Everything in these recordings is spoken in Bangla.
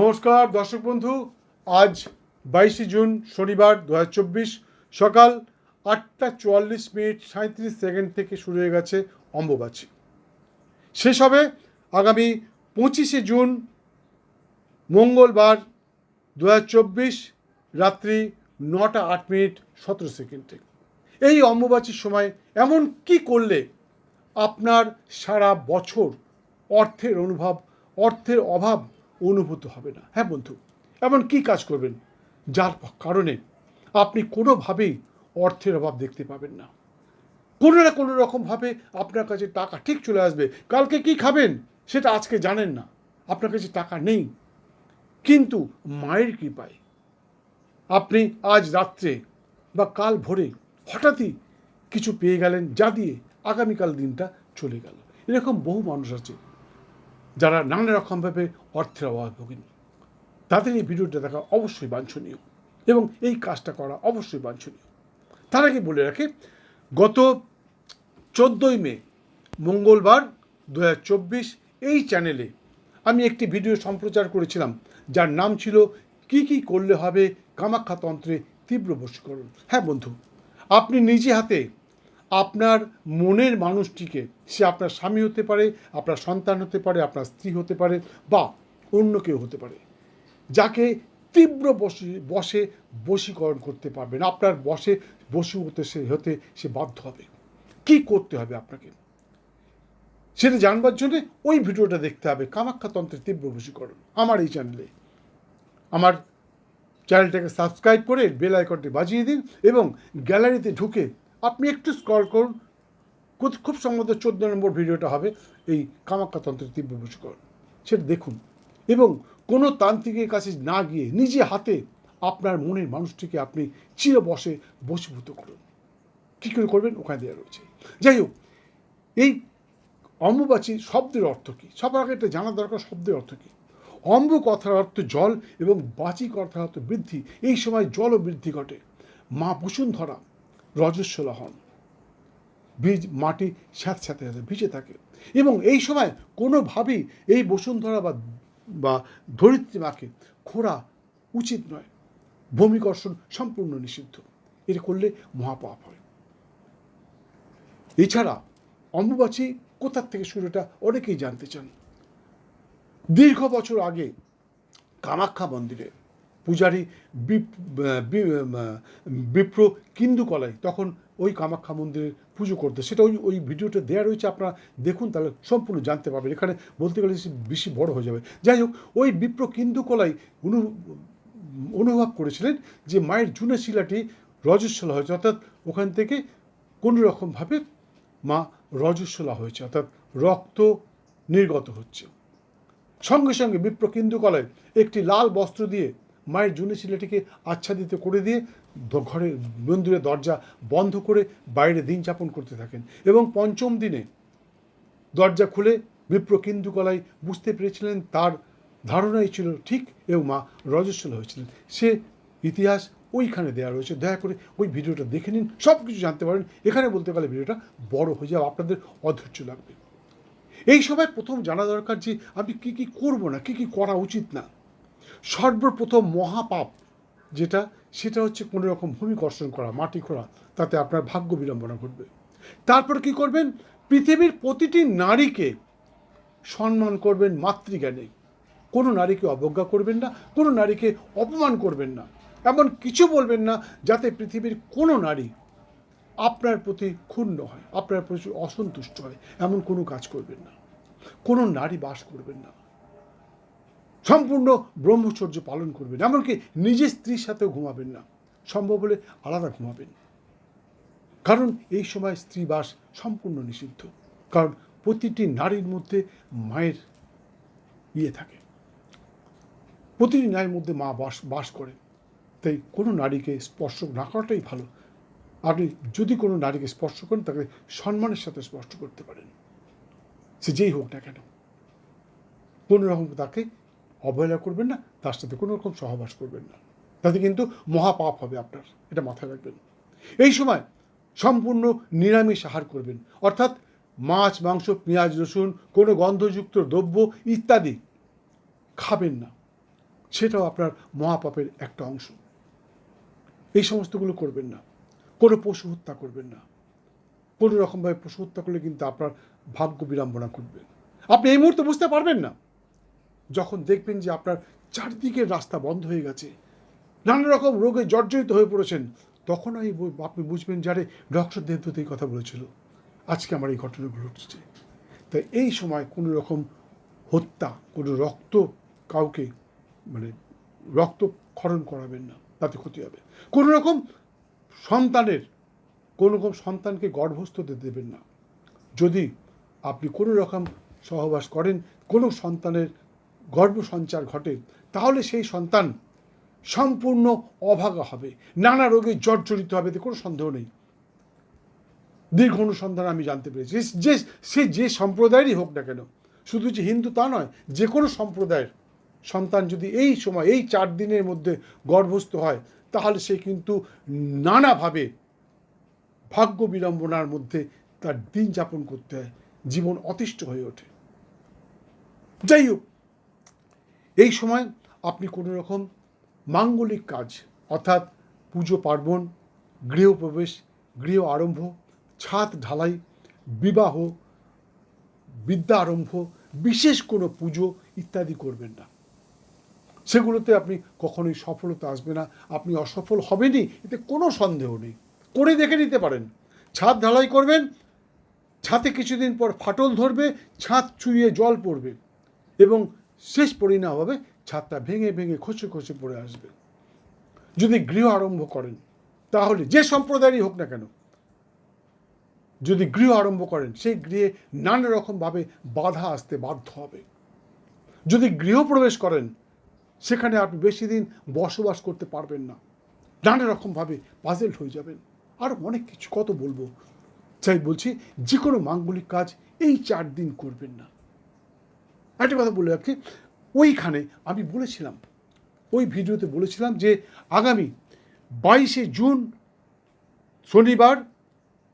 নমস্কার, দর্শক বন্ধু, আজ বাইশে জুন, শনিবার দু হাজার চব্বিশ, সকাল আটটা চুয়াল্লিশ মিনিট সাঁত্রিশ সেকেন্ড থেকে শুরু হয়ে গেছে অম্বুবাচী। শেষ হবে আগামী পঁচিশে জুন, মঙ্গলবার দু হাজার চব্বিশ, রাত্রি নটা আট মিনিট সতেরো সেকেন্ডে। এই অম্বুবাচীর সময় এমন কি করলে আপনার সারা বছর অর্থের অনুভব, অর্থের অভাব অনুভূত হবে না। হ্যাঁ বন্ধু, এমন কি কাজ করবেন যার কারণে আপনি কোনোভাবেই অর্থের অভাব দেখতে পাবেন না। কোনো না কোনো রকমভাবে আপনার কাছে টাকা ঠিক চলে আসবে। কালকে কি খাবেন সেটা আজকে জানেন না। আপনার কাছে টাকা নেই। কিন্তু মায়ের কৃপায় আপনি আজ রাত্রে বা কাল ভোরে হঠাৎই কিছু পেয়ে গেলেন যা দিয়ে আগামীকাল দিনটা চলে গেল। এরকম বহু মানুষ আছে যারা নানা রকমভাবে অর্থের অভাব ভোগেন তাদের এই ভিডিওটা দেখা অবশ্যই বাঞ্ছনীয় এবং এই কাজটা করা অবশ্যই বাঞ্ছনীয়। তার আগে বলে রাখে, গত চোদ্দোই মে, মঙ্গলবার দু হাজার চব্বিশ এই চ্যানেলে আমি একটি ভিডিও সম্প্রচার করেছিলাম, যার নাম ছিল, কি কি করলে হবে কামাখ্যাতন্ত্রে তীব্র বশীকরণ? হ্যাঁ বন্ধু, আপনি নিজে হাতে আপনার মনের মানুষটিকে, সে আপনার স্বামী হতে পারে, আপনার সন্তান হতে পারে, আপনার স্ত্রী হতে পারে বা অন্য কেউ হতে পারে, যাকে তীব্র বসে বসে বশীকরণ করতে পারবেন। আপনার বসে বসু হতে সে হতে সে বাধ্য হবে। কি করতে হবে আপনাকে? সেটা জানবার জন্যে ওই ভিডিওটা দেখতে হবে কামাখ্যাতন্ত্রের তীব্র বশীকরণ, আমার এই চ্যানেলে। আমার চ্যানেলটাকে সাবস্ক্রাইব করে বেল আইকনটি বাজিয়ে দিন এবং গ্যালারিতে ঢুকে আপনি একটু স্ক্রল করুন। খুব সম্ভবত চোদ্দ নম্বর ভিডিওটা হবে এই কামাখ্যাতন্ত্রের তীব্র বশীকরণ সেটা দেখুন। এবং কোনো তান্ত্রিকের কাছে না গিয়ে নিজে হাতে আপনার মনের মানুষটিকে আপনি চির বসে বশীভূত করুন। কী করে করবেন? ওখানে দেওয়া রয়েছে। যাই হোক, এই অম্বুবাচী শব্দের অর্থ কী? সবার আগে এটা জানা দরকার, শব্দের অর্থ কী? অম্ব কথার অর্থ জল এবং বাচি কথার অর্থ বৃদ্ধি। এই সময় জলও বৃদ্ধি ঘটে। মা বসুন্ধরা রজস্বলা হন বীজ, মাটি স্যাঁত স্যাঁতে স্যাঁতে ভিজে থাকে। এবং এই সময় কোনোভাবেই এই বসুন্ধরা বা বা ধরিত্রী মাকে খোঁড়া উচিত নয়। ভূমিকর্ষণ সম্পূর্ণ নিষিদ্ধ। এটা করলে মহাপাপ হয়। এছাড়া অম্বুবাচী কোথার থেকে শুরুটা অনেকেই জানতে চান। দীর্ঘ বছর আগে কামাখ্যা মন্দিরে পূজারী বিপ্র কিন্দুকলায় তখন ওই কামাখ্যা মন্দিরে পুজো করতে। সেটা ওই ওই ভিডিওটা দেওয়া রয়েছে, আপনারা দেখুন, তাহলে সম্পূর্ণ জানতে পারবেন। এখানে বলতে গেলে বেশি বড় হয়ে যাবে। যাই হোক, ওই বিপ্র কিন্দুকলাই অনু, অনুভব করেছিলেন যে মায়ের জুনে শিলাটি রজস্বলা হয়েছে, অর্থাৎ ওখান থেকে কোনো রকমভাবে মা রজস্বলা হয়েছে, অর্থাৎ রক্ত নির্গত হচ্ছে। সঙ্গে সঙ্গে বিপ্র কিন্দুকলায় একটি লাল বস্ত্র দিয়ে মায়ের জুনি ছেলেটিকে আচ্ছাদিত করে দিয়ে ঘরে মন্দিরের দরজা বন্ধ করে বাইরে দিন যাপন করতে থাকেন। এবং পঞ্চম দিনে দরজা খুলে বিপ্র কিন্দুকলায় বুঝতে পেরেছিলেন তার ধারণাই ছিল ঠিক এবং মা রজস্বলা হয়েছিলেন। সে ইতিহাস ওইখানে দেওয়া রয়েছে। দয়া করে ওই ভিডিওটা দেখে নিন সব কিছু জানতে পারেন। এখানে বলতে গেলে ভিডিওটা বড় হয়ে যাবে, আপনাদের অধৈর্য লাগবে। এই সময় প্রথম জানা দরকার যে আমি কি কি করব না, কি কি করা উচিত না। সর্বপ্রথম মহাপাপ যেটা, সেটা হচ্ছে কোনো রকম ভূমিকর্ষণ করা, মাটি খোঁড়া, তাতে আপনার ভাগ্য বিড়ম্বনা ঘটবে। তারপর কি করবেন? পৃথিবীর প্রতিটি নারীকে সম্মান করবেন মাতৃজ্ঞানে। কোনো নারীকে অবজ্ঞা করবেন না, কোনো নারীকে অপমান করবেন না। এমন কিছু বলবেন না যাতে পৃথিবীর কোনো নারী আপনার প্রতি ক্ষুণ্ণ হয়, আপনার প্রতি অসন্তুষ্ট হয়। এমন কোনো কাজ করবেন না। কোনো নারী বাস করবেন না। সম্পূর্ণ ব্রহ্মচর্য পালন করবেন, এমনকি নিজের স্ত্রীর সাথেও ঘুমাবেন না। সম্ভব হলে আলাদা ঘুমাবেন। কারণ এই সময় স্ত্রীবাস সম্পূর্ণ নিষিদ্ধ। কারণ প্রতিটি নারীর মধ্যে মায়ের ইয়ে থাকে। প্রতিটি নারীর মধ্যে মা বাস বাস করে। তাই কোনো নারীকে স্পর্শ না করাটাই ভালো। আপনি যদি কোনো নারীকে স্পর্শ করেন, তাকে সম্মানের সাথে স্পর্শ করতে পারেন। সে যেই হোক না কেন। কোনো রকম তাকে অবহেলা করবেন না, তার সাথে কোনো রকম সহবাস করবেন না। তাতে কিন্তু মহাপাপ হবে আপনার, এটা মাথায় রাখবেন। এই সময় সম্পূর্ণ নিরামিষ আহার করবেন, অর্থাৎ মাছ, মাংস, পেঁয়াজ, রসুন, কোনো গন্ধযুক্ত দ্রব্য ইত্যাদি খাবেন না। সেটাও আপনার মহাপাপের একটা অংশ। এই সমস্তগুলো করবেন না। কোনো পশু হত্যা করবেন না। কোনো রকমভাবে পশু হত্যা করলে কিন্তু আপনার ভাগ্য বিড়ম্বনা ঘটবে। আপনি এই মুহূর্তে বুঝতে পারবেন না যখন দেখবেন যে আপনার চারদিকের রাস্তা বন্ধ হয়ে গেছে, নানা রকম রোগে জর্জরিত হয়ে পড়েছেন, তখন আমি আপনি বুঝবেন যারে ডক্টর দেবদূত এই কথা বলেছিল। আজকে আমার এই ঘটনাগুলো ঘটছে। তাই এই সময় কোনো রকম হত্যা, কোনো রক্ত কাউকে মানে রক্ত ক্ষরণ করাবেন না, তাতে ক্ষতি হবে। কোনো রকম সন্তানের, কোনো রকম সন্তানকে গর্ভস্থ দেবেন না। যদি আপনি কোনো রকম সহবাস করেন, কোনো সন্তানের গর্ভ সঞ্চার ঘটে, তাহলে সেই সন্তান সম্পূর্ণ অভাগা হবে, নানা রোগে জর্জরিত হবে, এতে কোনো সন্দেহ নেই। দীর্ঘ অনুসন্ধান আমি জানতে পেরেছি। যে, সে যে সম্প্রদায়েরই হোক না কেন, শুধু যে হিন্দু তা নয়, যে কোনো সম্প্রদায়ের সন্তান যদি এই সময়, এই চার দিনের মধ্যে গর্ভস্থ হয়, তাহলে সে কিন্তু নানাভাবে ভাগ্য বিড়ম্বনার মধ্যে তার দিন যাপন করতে হয়। জীবন অতিষ্ঠ হয়ে ওঠে। যাই হোক এই সময় আপনি কোনো রকম মাঙ্গলিক কাজ, অর্থাৎ পুজো পার্বণ গৃহপ্রবেশ গৃহ আরম্ভ, ছাদ ঢালাই, বিবাহ, বিদ্যা আরম্ভ, বিশেষ কোনো পুজো ইত্যাদি করবেন না। সেগুলোতে আপনি কখনোই সফলতা আসবে না, আপনি অসফল হবেনই, এতে কোনো সন্দেহ নেই। করে দেখে নিতে পারেন। ছাদ ঢালাই করবেন ছাতে কিছুদিন পর ফাটল ধরবে, ছাদ চুইয়ে জল পড়বে এবং শেষ পরিণাম হবে, ছাদটা ভেঙে ভেঙে খসে খসে পড়ে আসবে। যদি গৃহ আরম্ভ করেন, তাহলে যে সম্প্রদায়েরই হোক না কেন, যদি গৃহ আরম্ভ করেন, সেই গৃহে নানা রকমভাবে বাধা আসতে বাধ্য হবে। যদি গৃহপ্রবেশ করেন, সেখানে আপনি বেশি দিন বসবাস করতে পারবেন না। নানা রকমভাবে পাজেল হয়ে যাবেন। আর অনেক কিছু, কত বলব? চাই বলছি, যে কোনো মাঙ্গলিক কাজ এই চার দিন করবেন না। একটা কথা বলে রাখি, ওইখানে আমি বলেছিলাম, ওই ভিডিওতে বলেছিলাম যে আগামী বাইশে জুন শনিবার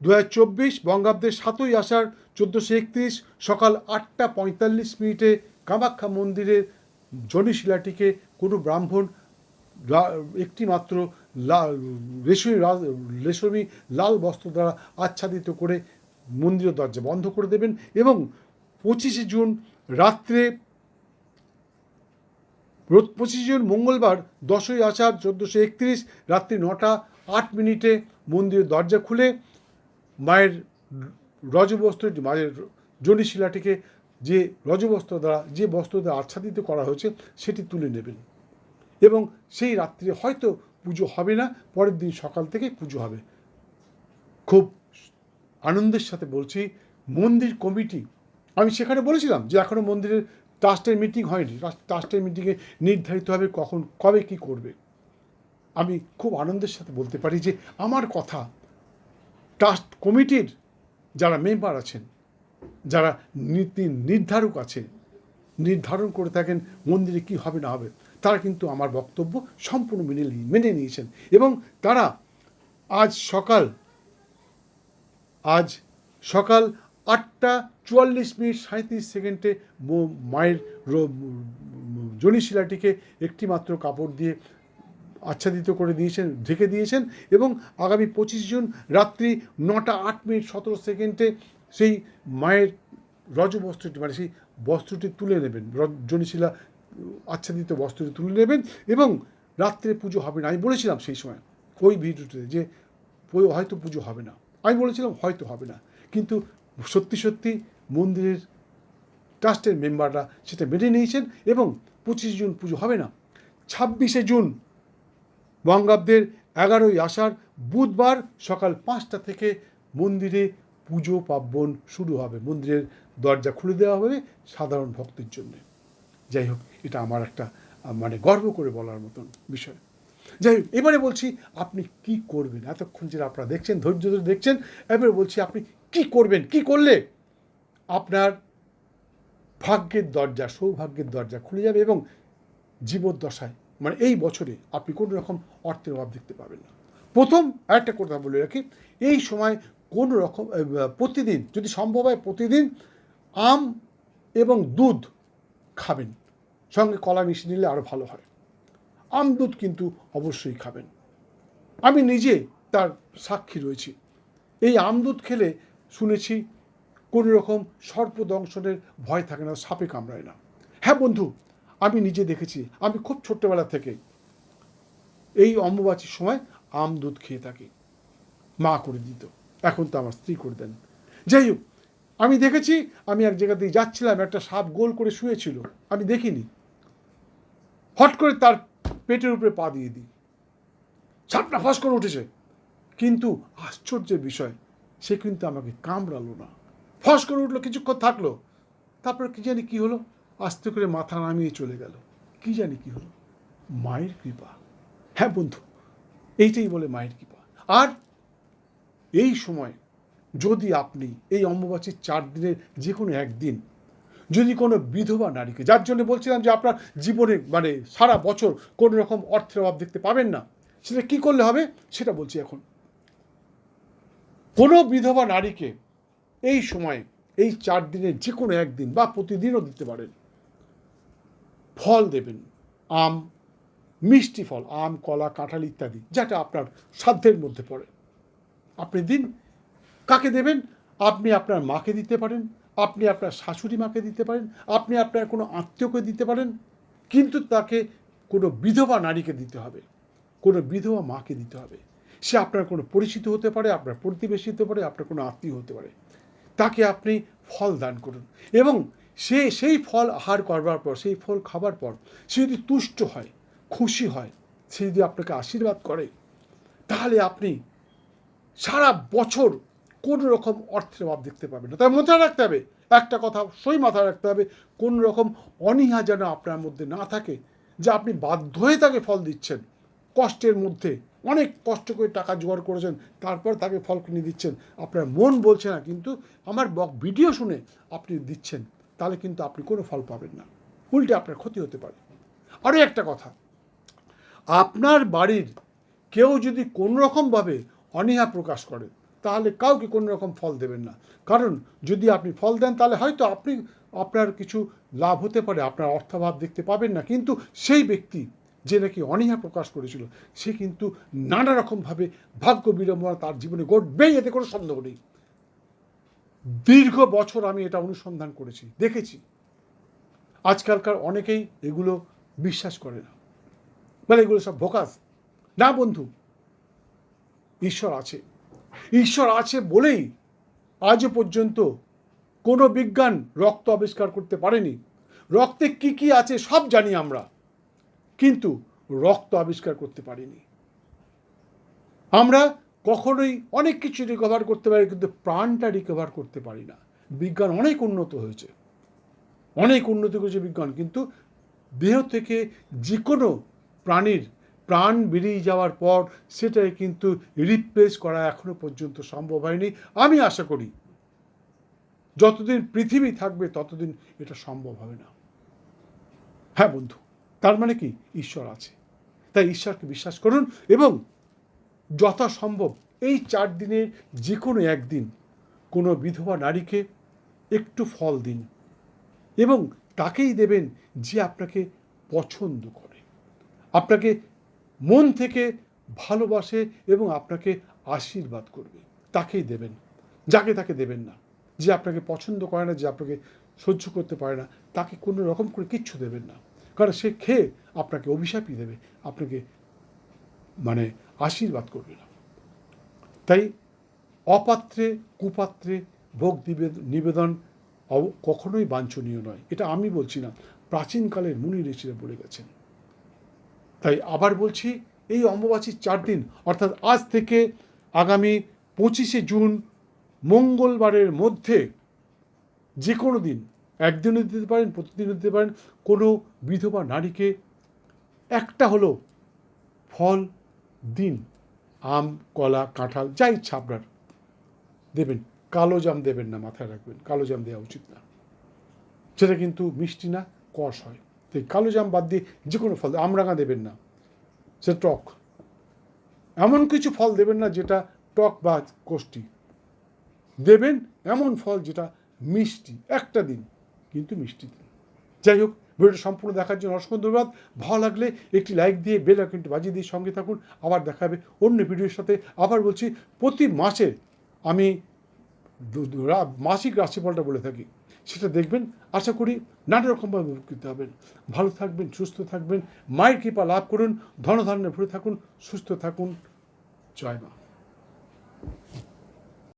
দু হাজার চব্বিশ বঙ্গাব্দের সাতই আষাঢ় চোদ্দোশো একত্রিশ সকাল আটটা পঁয়তাল্লিশ মিনিটে কামাখ্যা মন্দিরের জনিশিলাটিকে কোনো ব্রাহ্মণ একটি মাত্র রেশমি রেশমি লাল বস্ত্র দ্বারা আচ্ছাদিত করে মন্দিরের দরজা বন্ধ করে দেবেন এবং পঁচিশে জুন রাত্রে পঁচিশে জুন মঙ্গলবার দশই আষাঢ় চোদ্দোশো একত্রিশ রাত্রি নটা আট মিনিটে মন্দিরের দরজা খুলে মায়ের রজবস্ত্রটি মায়ের জনিশিলাটিকে যে রজবস্ত্র দ্বারা, যে বস্ত্র দ্বারা আচ্ছাদিত করা হয়েছে, সেটি তুলে নেবেন। এবং সেই রাত্রে হয়তো পুজো হবে না, পরের দিন সকাল থেকে পুজো হবে। খুব আনন্দের সাথে বলছি, মন্দির কমিটি আমি সেখানে বলেছিলাম যে এখনও মন্দিরের ট্রাস্টের মিটিং হয়নি। ট্রাস্টের মিটিংয়ে নির্ধারিত হবে কখন, কবে কি করবে। আমি খুব আনন্দের সাথে বলতে পারি যে আমার কথা ট্রাস্ট কমিটির যারা মেম্বার আছেন, যারা নীতি নির্ধারক আছে নির্ধারণ করে থাকেন মন্দিরে কি হবে, না হবে, তারা কিন্তু আমার বক্তব্য সম্পূর্ণ মেনে মেনে নিয়েছেন। এবং তারা আজ সকাল আজ সকাল আটটা চুয়াল্লিশ মিনিট সাঁত্রিশ সেকেন্ডে মায়ের জনিশিলাটিকে একটি মাত্র কাপড় দিয়ে আচ্ছাদিত করে দিয়েছেন, ঢেকে দিয়েছেন এবং আগামী পঁচিশ জুন রাত্রি নটা আট মিনিট সতেরো সেকেন্ডে সেই মায়ের রজবস্ত্রটি মানে সেই বস্ত্রটি তুলে নেবেন। রজ- জনিশিলা আচ্ছাদিত বস্ত্রটি তুলে নেবেন এবং রাত্রে পুজো হবে না। আমি বলেছিলাম সেই সময়, ওই ভিডিওতে যে হয়তো পুজো হবে না। আমি বলেছিলাম হয়তো হবে না। কিন্তু সত্যি সত্যি মন্দিরের ট্রাস্টের মেম্বাররা সেটা মেনে নিয়েছেন এবং পঁচিশে জুন পুজো হবে না। ছাব্বিশে জুন বঙ্গাব্দের এগারোই আষাঢ় বুধবার সকাল পাঁচটা থেকে মন্দিরে পুজো পার্বণ শুরু হবে। মন্দিরের দরজা খুলে দেওয়া হবে সাধারণ ভক্তের জন্য। যাই হোক, এটা আমার একটা মানে গর্ব করে বলার মতন বিষয়। যাই হোক, এবারে বলছি আপনি কি করবেন? এতক্ষণ যেটা আপনারা দেখছেন, ধৈর্য ধরে দেখছেন, এবারে বলছি আপনি কি করবেন? কি করলে আপনার ভাগ্যের দরজা, সৌভাগ্যের দরজা খুলে যাবে এবং জীবদ্দশায় মানে এই বছরে আপনি কোনো রকম অর্থের অভাব দেখতে পাবেন না। প্রথম আরেকটা কথা বলে রাখি, এই সময় কোনো রকম প্রতিদিন, যদি সম্ভব হয় প্রতিদিন আম এবং দুধ খাবেন। সঙ্গে কলা মিশিয়ে নিলে আরও ভালো হয়। আম, দুধ কিন্তু অবশ্যই খাবেন। আমি নিজে তার সাক্ষী রয়েছি। এই আম, দুধ খেলে শুনেছি কোনো রকম সর্পদংশনের ভয় থাকে না, সাপে কামড়ায় না। হ্যাঁ বন্ধু, আমি নিজে দেখেছি, আমি খুব ছোট্টবেলা থেকে এই অম্বুবাচীর সময় আম দুধ খেয়ে থাকি। মা করে দিত, এখন তো আমার স্ত্রী করে দেন। যাই হোক, আমি দেখেছি, আমি এক জায়গা দিয়ে যাচ্ছিলাম, একটা সাপ গোল করে শুয়েছিল, আমি দেখিনি। হট করে তার পেটের উপরে পা দিয়ে দিই। সাপটা ফাঁস করে উঠেছে। কিন্তু আশ্চর্যের বিষয় সে কিন্তু আমাকে কামড়ালো না। ফস করে উঠল, কিছুক্ষণ থাকল। তারপর কি জানি কি হলো? আস্তে করে মাথা নামিয়ে চলে গেল। কি জানি কি হলো? মায়ের কৃপা। হ্যাঁ বন্ধু, এইটাই বলে মায়ের কৃপা। আর এই সময় যদি আপনি এই অম্বুবাচীর চার দিনের যে কোনো একদিন যদি কোনো বিধবা নারীকে, যার জন্য বলছিলাম যে আপনার জীবনে মানে সারা বছর কোনো রকম অর্থের অভাব দেখতে পাবেন না, সেটা কি করলে হবে? সেটা বলছি এখন। কোনো বিধবা নারীকে এই সময়, এই চার দিনের যে কোনো একদিন বা প্রতিদিনও দিতে পারেন। ফল দেবেন, আম, মিষ্টি ফল, আম, কলা, কাঁঠাল ইত্যাদি, যেটা আপনার সাধ্যের মধ্যে পড়ে। আপনি দিন কাকে দেবেন? আপনি আপনার মাকে দিতে পারেন, আপনি আপনার শাশুড়ি মাকে দিতে পারেন, আপনি আপনার কোনো আত্মীয়কে দিতে পারেন, কিন্তু তাকে কোনো বিধবা নারীকে দিতে হবে, কোনো বিধবা মাকে দিতে হবে। সে আপনার কোনো পরিচিত হতে পারে, আপনার প্রতিবেশী হতে পারে, আপনার কোনো আত্মীয় হতে পারে। তাকে আপনি ফল দান করুন এবং সে সেই ফল আহার করবার পর, সেই ফল খাবার পর সে যদি তুষ্ট হয়, খুশি হয়, সে যদি আপনাকে আশীর্বাদ করে, তাহলে আপনি সারা বছর কোনো রকম অর্থের অভাব দেখতে পাবেন না। তাই মাথায় রাখতে হবে, একটা কথা সই মাথায় রাখতে হবে, কোনো রকম অনীহা যেন আপনার মধ্যে না থাকে, যে আপনি বাধ্য হয়ে তাকে ফল দিচ্ছেন, কষ্টের মধ্যে অনেক কষ্ট করে টাকা জোগাড় করেছেন, তারপর তাকে ফল কিনে দিচ্ছেন। আপনার মন বলছে না, কিন্তু আমার বক ভিডিও শুনে আপনি দিচ্ছেন, তাহলে কিন্তু আপনি কোনো ফল পাবেন না। উল্টে আপনার ক্ষতি হতে পারে। আরও একটা কথা, আপনার বাড়ির কেউ যদি কোনো রকমভাবে অনীহা প্রকাশ করে, তাহলে কাউকে কোনো রকম ফল দেবেন না। কারণ যদি আপনি ফল দেন, তাহলে হয়তো আপনি, আপনার কিছু লাভ হতে পারে, আপনার অর্থাভাব দেখতে পাবেন না। কিন্তু সেই ব্যক্তি যে নাকি অনীহা প্রকাশ করেছিল, সে কিন্তু নানা রকমভাবে ভাগ্য বিড়ম্বনা তার জীবনে ঘটবেই, এতে কোনো সন্দেহ নেই। দীর্ঘ বছর আমি এটা অনুসন্ধান করেছি, দেখেছি। আজকালকার অনেকেই এগুলো বিশ্বাস করে না। মানে এগুলো সব ভোকাস। না, বন্ধু, ঈশ্বর আছে। ঈশ্বর আছে বলেই আজও পর্যন্ত কোনো বিজ্ঞান রক্ত আবিষ্কার করতে পারেনি। রক্তে কি কি আছে সব জানি আমরা। কিন্তু রক্ত আবিষ্কার করতে পারিনি। আমরা কখনোই অনেক কিছু রিকভার করতে পারি, কিন্তু প্রাণটা রিকভার করতে পারি না। বিজ্ঞান অনেক উন্নত হয়েছে। অনেক উন্নতি করেছে বিজ্ঞান, কিন্তু দেহ থেকে যে কোনো প্রাণীর প্রাণ বেরিয়ে যাওয়ার পর সেটাকে কিন্তু রিপ্লেস করা এখনও পর্যন্ত সম্ভব হয়নি। আমি আশা করি যতদিন পৃথিবী থাকবে, ততদিন এটা সম্ভব হবে না। হ্যাঁ বন্ধু। তার মানে কি? ঈশ্বর আছে। তাই ঈশ্বরকে বিশ্বাস করুন এবং যথাসম্ভব এই চার দিনের যে কোনো একদিন কোনো বিধবা নারীকে একটু ফল দিন এবং তাকেই দেবেন যে আপনাকে পছন্দ করে। আপনাকে মন থেকে ভালোবাসে এবং আপনাকে আশীর্বাদ করবে। তাকেই দেবেন। যাকে তাকে দেবেন না। যে আপনাকে পছন্দ করে না, যে আপনাকে সহ্য করতে পারে না, তাকে কোনো রকম করে কিচ্ছু দেবেন না। কারণ সে খেয়ে আপনাকে অভিশাপই দেবে, আপনাকে মানে আশীর্বাদ করবে না। তাই অপাত্রে, কুপাত্রে ভোগ নিবেদন কখনোই বাঞ্ছনীয় নয়। এটা আমি বলছি না, প্রাচীনকালের মুনি ঋষিরা বলে গেছেন। তাই আবার বলছি, এই অম্বুবাচীর চার দিন, অর্থাৎ আজ থেকে আগামী পঁচিশে জুন, মঙ্গলবারের মধ্যে যে কোনো দিন একদিনও দিতে পারেন, প্রতিদিনও দিতে পারেন। কোনো বিধবা নারীকে একটা হলো ফল, দিন, আম, কলা, কাঁঠাল, যা ইচ্ছা আপনার দেবেন। কালো জাম দেবেন না, মাথায় রাখবেন। কালো জাম দেওয়া উচিত না। সেটা কিন্তু মিষ্টি না, কষ হয়। তাই কালো জাম বাদ দিয়ে যে কোনো ফল, আমরাঙা দেবেন না। সে টক। এমন কিছু ফল দেবেন না যেটা টক বা কোষ্টি দেবেন এমন ফল যেটা মিষ্টি। একটা দিন। কিন্তু মিষ্টি দিন। যাই হোক, ভিডিওটা সম্পূর্ণ দেখার জন্য অসংখ্য ধন্যবাদ। ভালো লাগলে একটি লাইক দিয়ে বেল আইকনটি বাজিয়ে দিয়ে সঙ্গে থাকুন। আবার দেখা হবে অন্য ভিডিওর সাথে। আবার বলছি, প্রতি মাসে আমি মাসিক রাশিফলটা বলে থাকি। সেটা দেখবেন। আশা করি নানা রকমভাবে উপকৃত হবেন। ভালো থাকবেন, সুস্থ থাকবেন। মায়ের কৃপা লাভ করুন। ধনধান্যে ভরে থাকুন। সুস্থ থাকুন। জয় মা।